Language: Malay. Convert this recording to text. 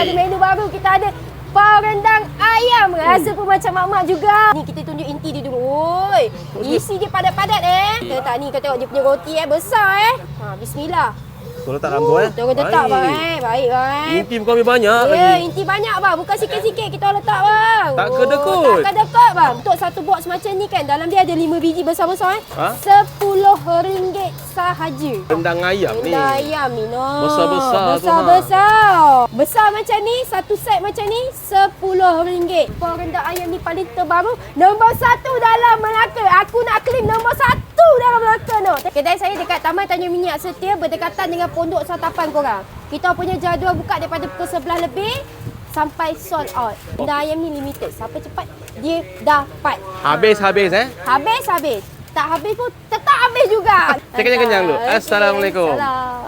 ada menu baru. Kita ada pau rendang ayam. Rasa pun macam mak-mak juga. Ni kita tunjuk inti dia dulu. Oi. Isi dia padat-padat eh. Tengok tak ni kau tengok dia punya roti eh besar eh. Ha bismillah. Kau letak dalam tu eh. Tengok letak bang eh. Baik bang eh. Inti kau ambil banyak Ya, lagi. inti banyak bang. Bukan sikit-sikit kita letak bang. Tak Oh, kedekut. Tak kedekut bang. Untuk satu box macam ni kan, dalam dia ada 5 biji besar-besar eh. Ha? RM10 sahaja. Rendang ayam ni. Rendang ayam ni no. Besar-besar tu, Besar-besar. Besar macam ni, satu set macam ni RM10. Pau rendang ayam ni paling terbaru. Nombor satu dalam Melaka. Aku nak claim nombor satu dalam Melaka no. Kedai saya dekat Taman Tanjung Minyak Setia berdekatan dengan Pondok Santapan korang. Kita punya jadual buka daripada pukul 11 lebih sampai sold out. Rendang ayam ni limited. Siapa cepat, dia dapat. Habis-habis eh. Habis-habis. Tak habis pun tetap habis juga. Saya kenyang-kenyang dulu. Okey, Assalamualaikum. Salam.